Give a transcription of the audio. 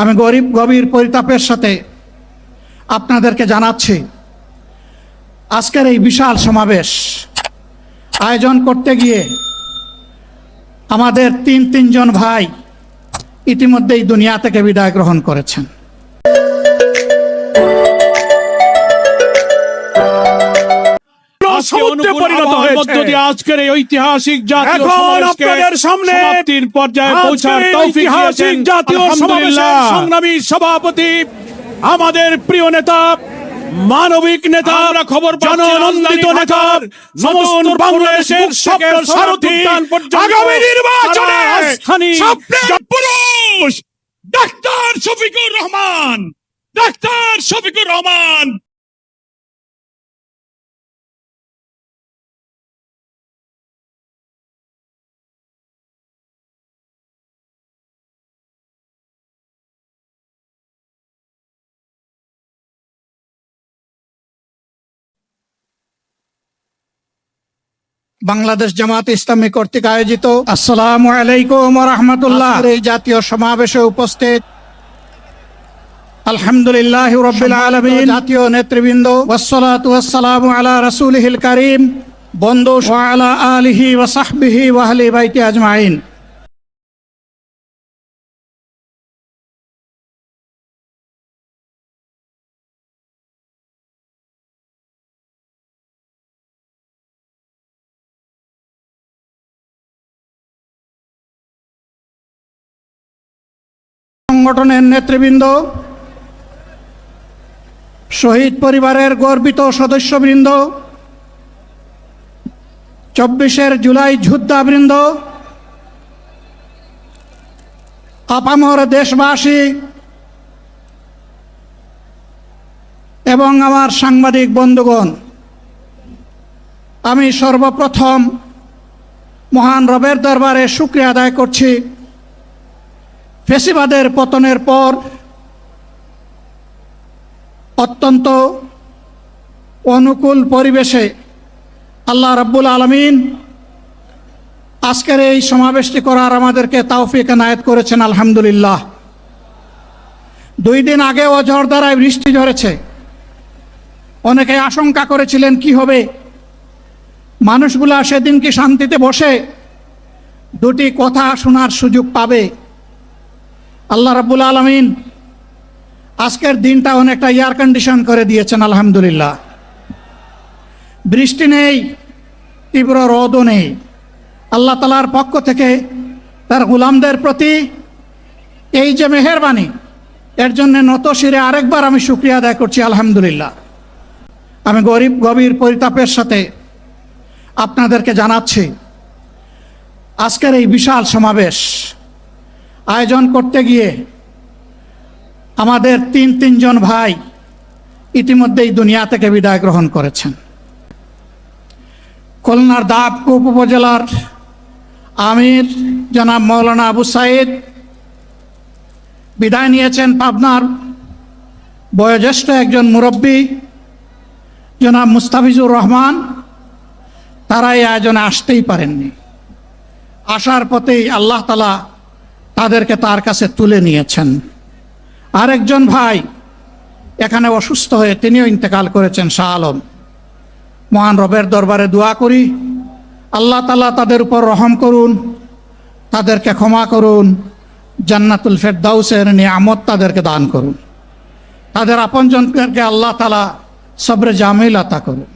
আমি গরিব, গভীর, পরিতাপের সাথে আপনাদেরকে জানাচ্ছি, আজকের এই বিশাল সমাবেশ আয়োজন করতে গিয়ে আমাদের তিন, তিনজন ভাই ইতিমধ্যেই দুনিয়া থেকে বিদায় গ্রহণ করেছেন। পরিণত হয়েছে। দিয়ে আজকের এই ঐতিহাসিক জাতীয় এখন আপনাদের সামনে সমাপ্তির পর্যায়ে পৌঁছার তৌফিক ঐতিহাসিক জাতীয় সমাবেশের সংগ্রামী সভাপতি আমাদের প্রিয় নেতা মানবিক নেতা আমরা খবর জননন্দিত নেতা বাংলাদেশের স্বপ্ন সারথি আগামী নির্বাচনে স্বপ্নের পুরুষ ডাক্তার শফিকুর রহমান ডাক্তার শফিকুর রহমান। বাংলাদেশ জামাত ইসলামী কর্তৃক আয়োজিত আসসালাম আলাইকুম রহমতুল্লাহ। এই জাতীয় সমাবেশে উপস্থিত আলহামদুলিল্লাহ রবিল আলামিন। জাতীয় নেতৃবৃন্দ। ওয়াসসালামু আলা হিল করিম। বন্ধু আলা আলহি ওয়া ওয়াহলি বাইতি আজমাইন। সংগঠনের নেতৃবৃন্দ, শহীদ পরিবারের গর্বিত সদস্যবৃন্দ, চব্বিশের জুলাই যোদ্ধাবৃন্দ, আপামর দেশবাসী এবং আমার সাংবাদিক বন্ধুগণ, আমি সর্বপ্রথম মহান রবের দরবারে শুক্রিয়া আদায় করছি। ফেসিবাদের পতনের পর অত্যন্ত অনুকূল পরিবেশে আল্লাহ রাব্বুল আলমিন আজকের এই সমাবেশটি করার আমাদেরকে তাওফিক এনায়েত করেছেন, আলহামদুলিল্লাহ। দুই দিন আগে অঝড় দ্বারায় বৃষ্টি ঝরেছে। অনেকে আশঙ্কা করেছিলেন, কি হবে? মানুষগুলা সেদিন কি শান্তিতে বসে দুটি কথা শোনার সুযোগ পাবে। আল্লাহ রাব্বুল আলমিন আজকের দিনটা অনেকটা এয়ার কন্ডিশন করে দিয়েছেন, আলহামদুলিল্লাহ। বৃষ্টি নেই, তীব্র রোদও নেই। আল্লাহ তালার পক্ষ থেকে তার গুলামদের প্রতি এই যে মেহরবানি, এর জন্য নত শিরে আরেকবার আমি শুক্রিয়া আদায় করছি, আলহামদুলিল্লাহ। আমি গরিব, গভীর পরিতাপের সাথে আপনাদেরকে জানাচ্ছি, আজকের এই বিশাল সমাবেশ আয়োজন করতে গিয়ে আমাদের তিন, তিনজন ভাই ইতিমধ্যেই দুনিয়া থেকে বিদায় গ্রহণ করেছেন। খুলনার দাবকুপ উপজেলার আমির জনাব মৌলানা আবু সাইদ বিদায় নিয়েছেন পাবনার বয়োজ্যেষ্ঠ একজন মুরব্বী জনাব মুস্তাফিজুর রহমান। তারা এই আয়োজনে আসতেই পারেননি। আসার পথেই আল্লাহ তালা তাদেরকে তার কাছে তুলে নিয়েছেন। আরেকজন ভাই এখানে অসুস্থ হয়ে তিনিও ইন্তেকাল করেছেন শাহ আলম। মহান রবের দরবারে দোয়া করি, আল্লাহ তালা তাদের উপর রহম করুন, তাদেরকে ক্ষমা করুন, জান্নাতুল ফেরদাউসের নিয়ামত তাদেরকে দান করুন। তাদের আপনজনকে আল্লাহ তালা সবরে জামিল আতা করুন।